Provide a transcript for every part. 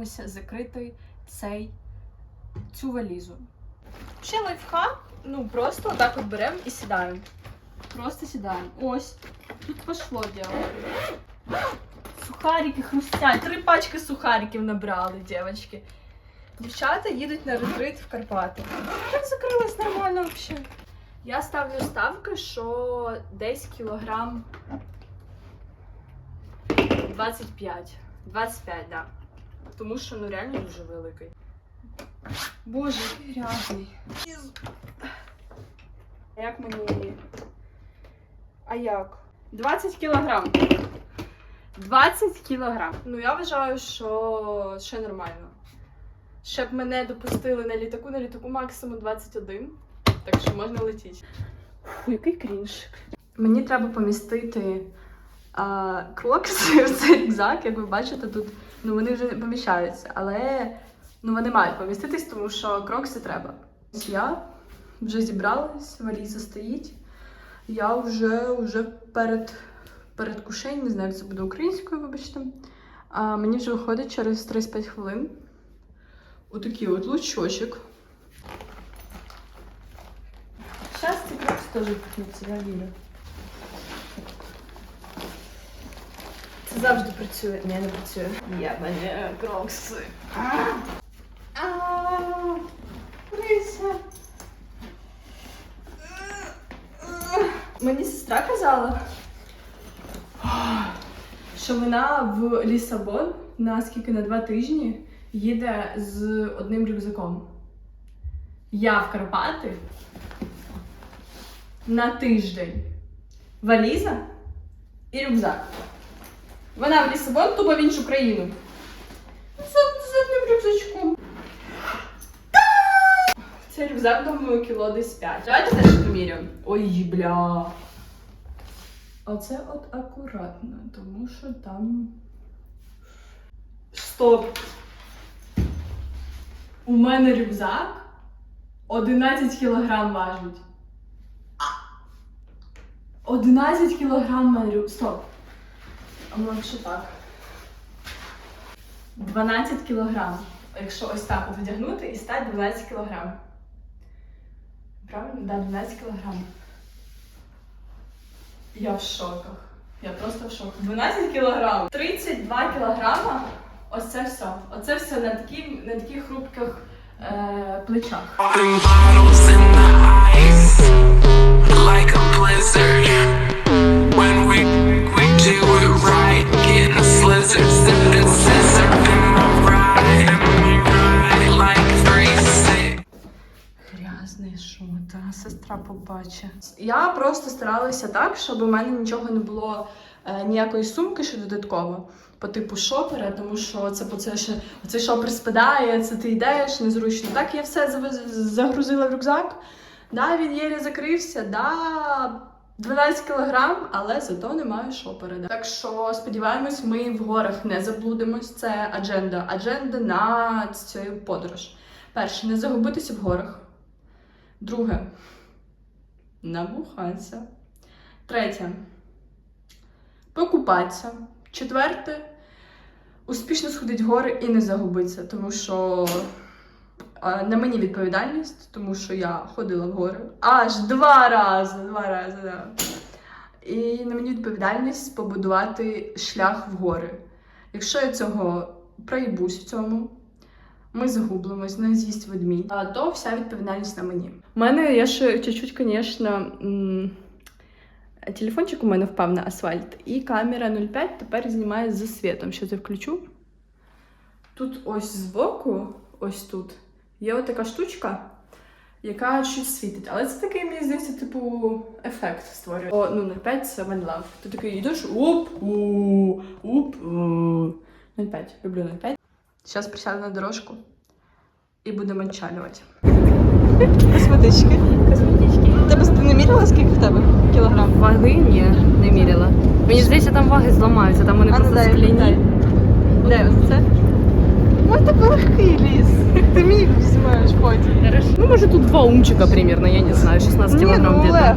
намагатимемося закрити цей цю валізу. Ще лайфхак, ну просто отак от беремо і сідаємо. Просто сідаємо. Ось. Тут пошло діло. Сухарики хрустять. Три пачки сухариків набрали, дівчатки. Дівчата їдуть на ретрит в Карпати. Так закрилась нормально взагалі. Я ставлю ставки, що десь кілограм 25. 25, так. Да. Тому що ну реально дуже великий. Боже, який грязний. А як мені. А як? 20 кілограм. 20 кілограм. Ну я вважаю, що ще нормально. Щоб мене допустили на літаку, на літаку максимум 21. Так що можна летіти. Фу, який крінж. Мені треба помістити а, крокси в цей рюкзак, як ви бачите, тут ну, вони вже поміщаються, але ну, вони мають поміститись, тому що крокси треба. Я вже зібралась, валіза стоїть. Я вже, вже перед, перед кушень, не знаю, як це буде українською, вибачте. А, мені вже виходить через 35 хвилин. Отакий от лучочок. Зараз ці крокси теж пихнуться, я вірю. Це завжди працює. Ні, не працює. В мене крокси. Лися. Мені сестра казала, що вона в Лісабон на скільки на два тижні їде з одним рюкзаком. Я в Карпати на тиждень. Валіза і рюкзак. Вона в Лісабон, тупо в іншу країну. З, з одним рюкзачком. Цей рюкзак, думаю, кіло десь 5. Давайте теж поміряємо. Ой, бля. Оце от акуратно, тому що там. Стоп! У мене рюкзак 11 кілограм важить. 11 кілограм мене рюкзак. Стоп. А може що так? 12 кілограм. Якщо ось так от вдягнути і стати 12 кілограм. Правильно? Да, 12 кілограм. Я в шоках. Я просто в шоку. 12 кілограм. 32 кілограма. Ось це все. Оце все на таких, на таких хрупких е, плечах. Like a blizzard. А сестра побачить. Я просто старалася так, щоб у мене нічого не було е, ніякої сумки ще додатково. По типу шопера, тому що це по це ще оцей шопер спадає, це ти йдеш незручно. Так я все загрузила в рюкзак. Да, він єлі закрився, да, 12 кілограм, але зато немає шопереда. Так що сподіваємось, ми в горах не заблудимось. Це адженда. Адженда на цю подорож. Перше, не загубитися в горах. Друге. Набухатися. Третє. Покупатися. Четверте. Успішно сходити в гори і не загубитися, тому що на мені відповідальність, тому що я ходила в гори аж два рази. Два рази, да. І на мені відповідальність побудувати шлях в гори. Якщо я цього проїбусь в цьому, ми загублимось, не з'їсть ведмідь, то вся відповідальність на мені. У мене я ще чуть-чуть, звісно, телефончик у мене впав на асфальт, і камера 0,5 тепер знімає за світом. Що я включу? Тут ось збоку, ось тут, є отака штучка, яка щось світить. Але це такий, мені здається, типу, ефект створює. О, ну 0,5 це One Love. Ти такий йдеш, уп, у, уп, у. 0,5. Люблю 0,5. Зараз присяду на дорожку і будемо відчалювати. Косметички. Косметички. Тебе ти не міряла, скільки в тебе кілограм? Ваги ні, не міряла. Мені здається, там ваги зламаються, там вони ну просто скляні. Де ось це? Ой, тебе легкий ліс. Ти мій візьмеш потім. Ну, може, тут два умчика примерно, я не знаю, 16 Ні, кілограм ну где-то. легко.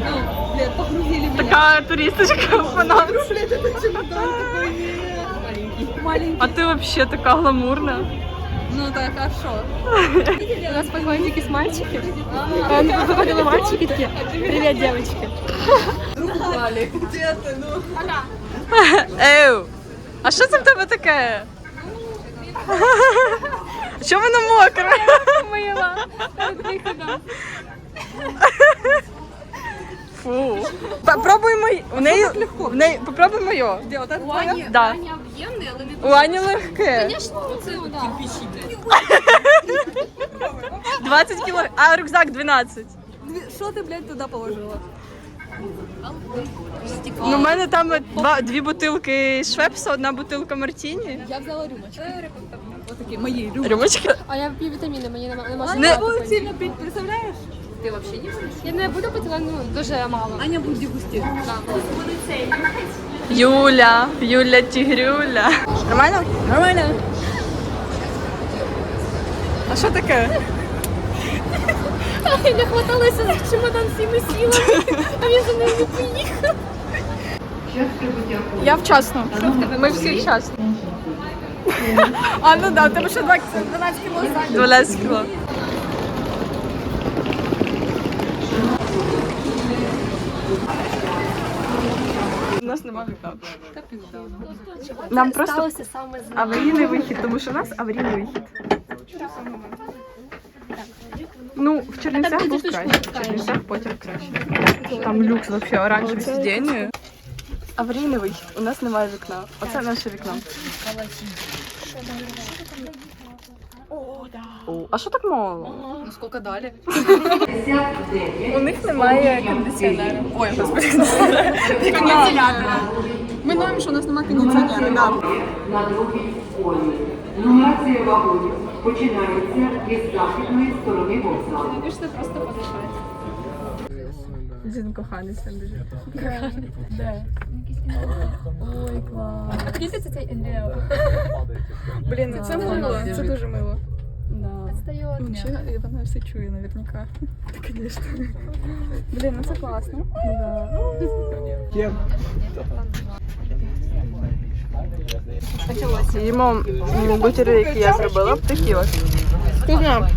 Ну, блядь, погрузили в Така туристочка фанат. А ти взагалі така гламурна. Ну так, а що? У нас походили якісь мальчики. А вони походили мальчики такі. Привіт, дівчатки. Еу, а що це в тебе таке? Що воно мокре? Мила. Перед виходом. Фу. Попробуй мої. У неї, в неї, попробуй моє. Де, отак У Ані, Да. Об'ємний, але не У Ані легке. Звісно, це да. 20 кіло, а рюкзак 12. Що ти, блядь, туди положила? Ну, у мене там два, дві бутилки Швепса, одна бутилка Мартіні. Я взяла рюмочку. Отакі, мої рюмочки. Рюмочка. А я п'ю вітаміни, мені нема нема Не- буде сильно пити, представляєш? Ти взагалі не будеш? Я не буду пити, але ну дуже мало. Аня буде дегустувати. Юля, Юля Тігрюля. Нормально? Нормально. А що таке? Я не хваталася за чемодан всіми сілами, а він за ним не поїхав. Я вчасно. Ми всі вчасно. А, ну да, тебе ще 12 кіло зайнято. 12 кіло. У нас немає вікна. Нам просто Сталося саме з аварійний вихід, тому що у нас аварійний вихід. Ну, в Чернівцях був краще. В Чернівцях потім краще. Там люкс вообще оранжеве сидіння. Аварійний вихід. У нас немає вікна. Оце наше вікно. О, а що так мало? Ну скільки далі? У них немає кондиціонера. Ой, господи, Кондиціонера. Ми знаємо, що у нас немає кондиціонера. Да. на другій полі. Нумерація вагонів починається із західної сторони вокзалу. Пішли просто подишати. Один коханець там біжить. Дивіться цей Ендріо. Блін, це мило, це дуже мило. Стає. Ну, ще вона все чує наверняка. Звісно. Блін, ну це класно. Їмо бутери, які я зробила, такі ось. Вкусно.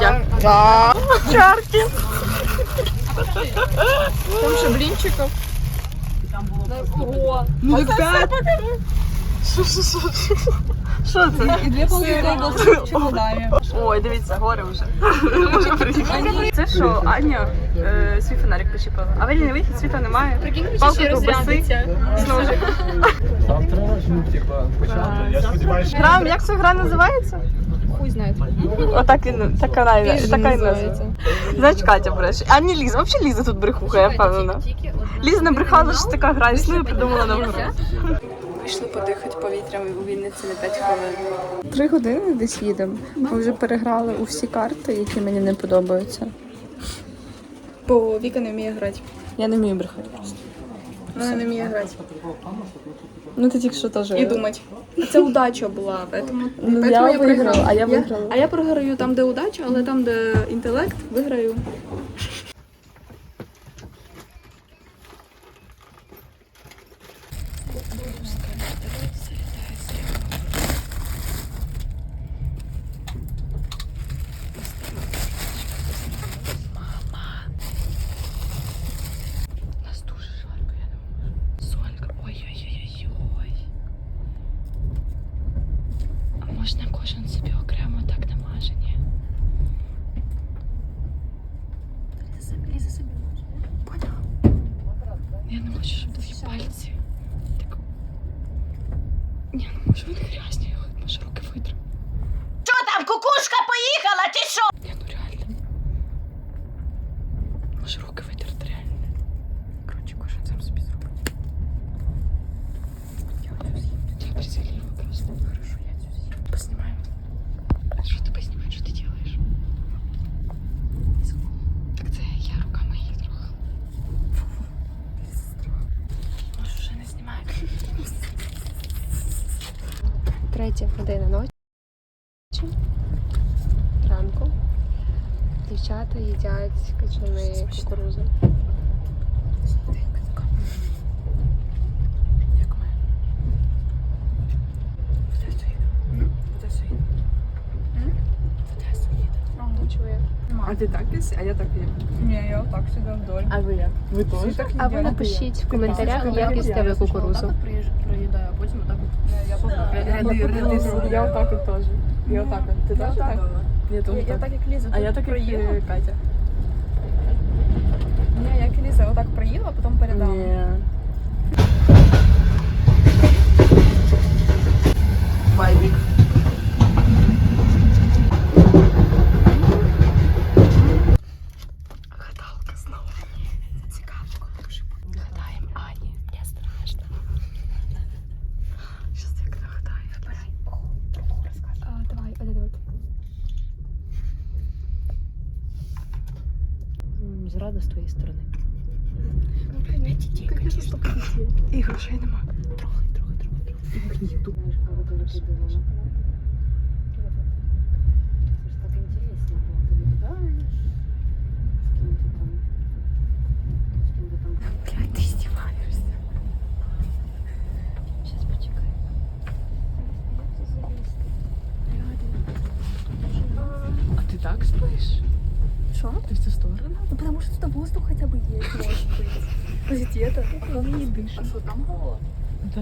Дякую. Чарки. Там ще блінчиків. Ну так п'ять. Що це? І дві половинки в чемодані. Ой, дивіться, гори вже. Це що, Аня е, свій фонарик почепила. Аварійний вихід, світла немає. Палка ковбаси. Знову ж. Завтра, ну, типа, почати. Я сподіваюся, що Гра, як ця гра називається? Хуй знає. Отак і так вона і така і називається. Значить, Катя бреше. А не Ліза, взагалі Ліза тут брехуха, я впевнена. Ліза не брехала, що така гра існує, придумала нову гру. Вийшли подихати повітрям у Вінниці на 5 хвилин. Три години десь їдемо. Ми вже переграли у всі карти, які мені не подобаються. Бо Віка не вміє грати. Я не вмію брехати просто. Вона не вміє грати. Ну ти тільки що теж. І думати. Це удача була, поэтому, Ну, поэтому я я виграла, а я виграла. А я програю там, де удача, але там, де інтелект, виграю. Дівчата їдять качани кукурузи. Ну. Ну, а ти так їсть, а я так їм. Ні, я отак сюди вдоль. А ви як? Ви теж? так А ви напишіть в коментарях, як їсте ви кукурузу. проїдаю, а потім отак. Я отак от теж. Я отак. Ти теж так? Я теж Я так. так як Ліза. А тут я так проїла. як е, Катя. Ні, як Ліза, отак проїла, а потім передала. Ні. Вайбік. З твоєї сторони. І грошей нема. Трохи, трохи, трохи, трохи. Їду. Це ж так інтересно, коли ти літаєш, з ким ти там, з ким ти там. Блядь, ти здіваєшся. Щас почекай. А ти так спиш? Що? Ти в цю сторону? Ну, потому что тут воздух хотя бы есть, может быть. Подождите, это, он не дышит. А что, там холодно? Да.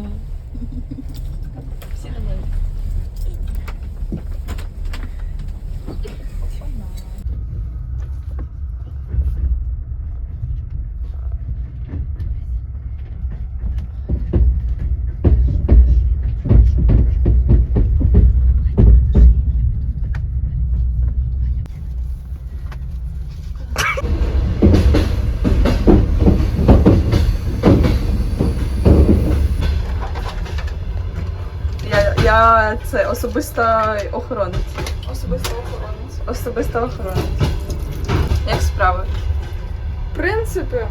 Я, це особиста охоронець. Особисто охоронець. Особиста охоронець. Як справи? В принципі,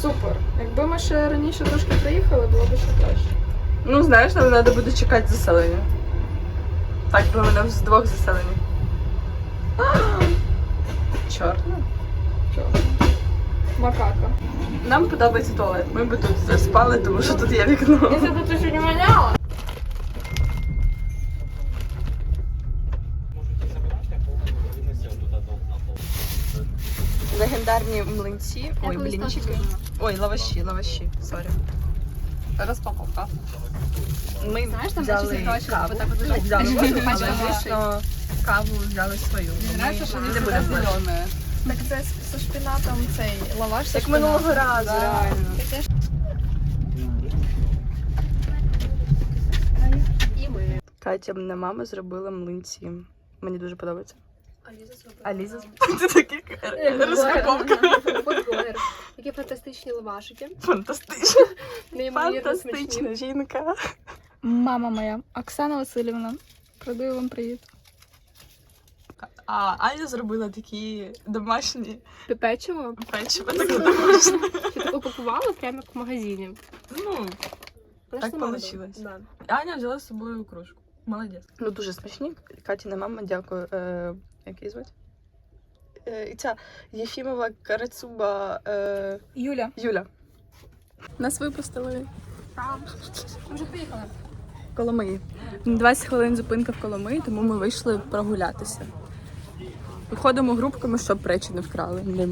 супер. Якби ми ще раніше трошки приїхали, було б ще краще. Ну, знаєш, нам треба буде чекати заселення. Так, бо мене з двох заселень. Чорт. Чого? Макака. Нам подобається туалет. Ми би тут спали, тому що тут є вікно. Если тут еще не воняло. Легендарні млинці. Ой, блінчики. Ой, лаваші, лаваші. Сорі. Розпаковка. Ми Знаєш, там взяли гроші, каву. отак. Взяли але звісно, каву взяли свою. Ми не будемо брати. Так це з- шпинатом цей лаваш. зі Як минулого разу, реально. І ми. Катя, мене мама зробила млинці. Мені дуже подобається. Аліза зробила. А Ліза Це такі розпаковка. Футболер. Такі фантастичні лавашики. Смачні. Фантастична жінка. Мама моя, Оксана Васильівна. Передаю вам привіт. А Аня зробила такі домашні Печиво. печиво. Таке домашнє. Купувала прямо як в магазині. Ну, Так сама Аня взяла з собою кружку. Молодець. Ну дуже смачні. Катіна мама, дякую. Як її звати? Е, і ця Єфімова Карацуба е, Юля. Юля. Нас випустили Ми вже приїхали. Коломиї. 20 хвилин зупинка в Коломиї, тому ми вийшли прогулятися. Виходимо групками, щоб речі не вкрали, не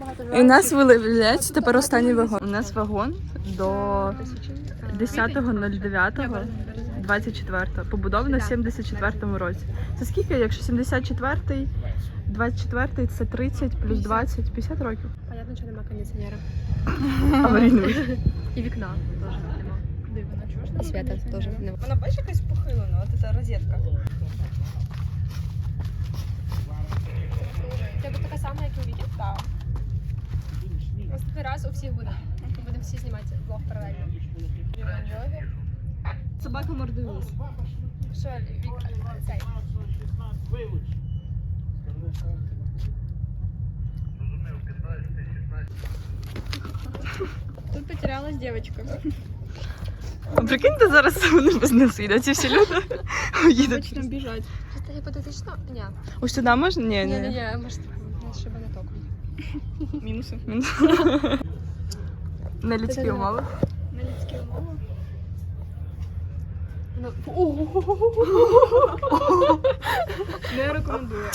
багато І нас виявляється тепер останній вагон. У нас вагон до 10.09. 24 побудовано в 74-му році. Це скільки, якщо 74-й, 24-й це 30 плюс 20, 50 років. Понятно, що нема кондиціонера. Аварійний. І вікна теж нема. І свята теж нема. Вона бачиш якась похилена, от ця розетка. Що, Віка, цей. Тут потерялась девочка. А прикиньте, зараз вони без нас їдуть, ці всі люди їдуть. Почнем бежать. Чисто гіпотетично? Ні. Ось сюди можна? Ні, Ні, ні, ні. ні, може, не шиба не током. Мінуси. На людські Це-це-це. умови. На людські умови. Не рекомендую.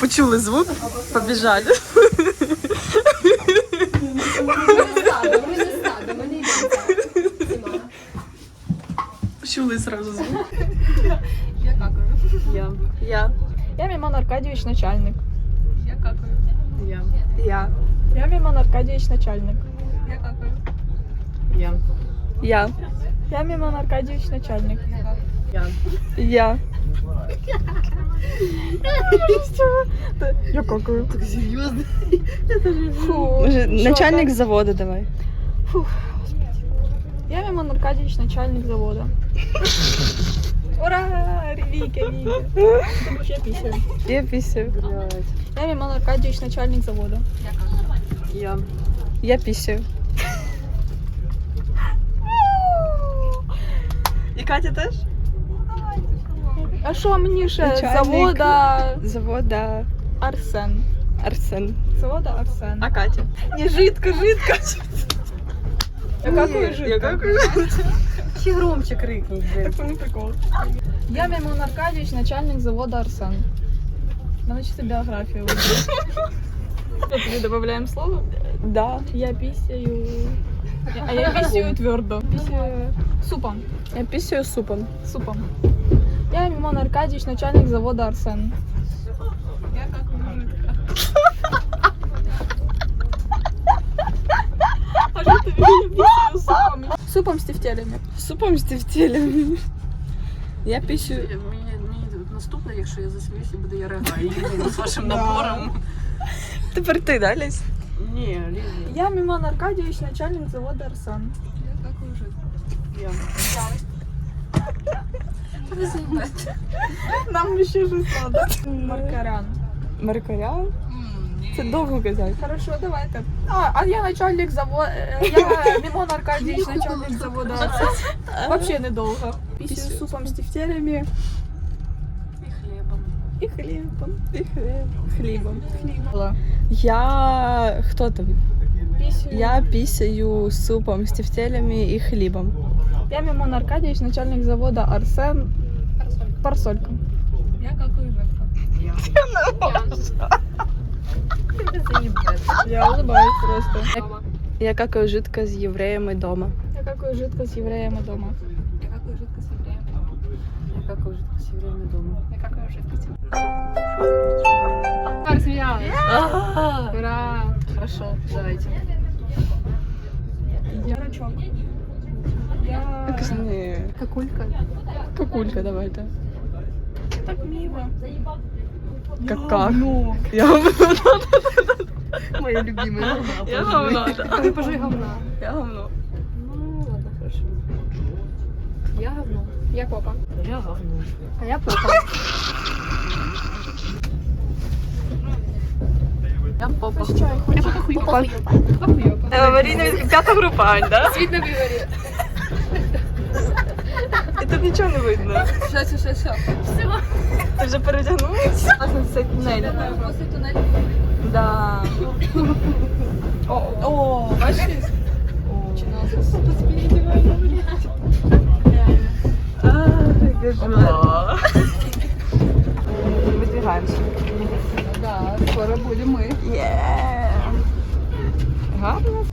Почули звук, побіжали. Почули зразу звук. Я. Я. Я Мімон Аркадійович, начальник. Я. Я. Я Мімон Аркадійович, начальник. Я. Я. Я Мімон Аркадійович, начальник. Я. Я какаю. Так серйозно. Фу. Начальник заводу давай. Я Мімон Аркадійович, начальник завода. Ура! Віка, Віка. Я пісю. Я пісю. Я Мімон Аркадійович, начальник завода. Я. Я пісю. І Катя теж? А що мені ще? Начальник. Завода Завода Арсен. Арсен. Завода Арсен. А Катя? Не жидко, жидко. Я какую жидко? Я какую? Ще громче крикніть. блин. Так не прикол. Я Мімон Аркадійович, начальник завода Арсен. Надо чисто биографию выбрать. Что, тебе добавляем слово? Да. Я писаю... А я писаю твердо. Писаю супом. Я пісю супом. Супом. Я Мимон Аркадьевич, начальник завода Арсен. Я как А что ты писаю супом? Супом с тефтелями. Супом з тефтелями. Я пісю. Мені, мені наступне, якщо я засміюся, буде я ригаю з вашим напором. Тепер ти, да, Лесь? Ні, Лізі. Я Мимон Аркадьевич, начальник завода Арсен. Я. Нам еще же надо. Маркарян. Маркарян? Це довго казати. Хорошо, давайте. А, а я начальник завода. Я Мимон Аркадьевич, начальник завода. Вообще недолго. Писаю супом с тефтелями І хлібом. и хлебом. І хліб. Хлібом. Хлебом. Я. Хто там? Писаю. Я пісяю супом з тефтелями і хлібом. Я Мимон Аркадьевич, начальник завода Арсен. Парсолька. Я какую Я улыбаюсь просто. Я какаю жидко з євреями дома. Я какую жидкость с евреями дома. Я какую жидкость с евреями дома. Яка кожа все время дома. Я какую жидкость. Рассмеялась. Ура! Хорошо, давайте. Я рачок. Я... Какулька. Какулька, давайте. Так мило. Кака. Ну. Я. Моя любимая. Я говно. Ты пожуй говна. Я говно. Ну, ладно, хорошо. Я говно. Я попа. Я говно. А я попа. Я попа. Я попа хуйопа. Аварійна п'ята група, да? Видно в Ігорі. І тут нічого не видно. Все, все, все, все. Ти вже передягнулася? Власне, цей тунель. После туннеля. Да. О, бачиш? Починалося. Видвигаємося. Да, скоро будем мы. Yeah. Гарно.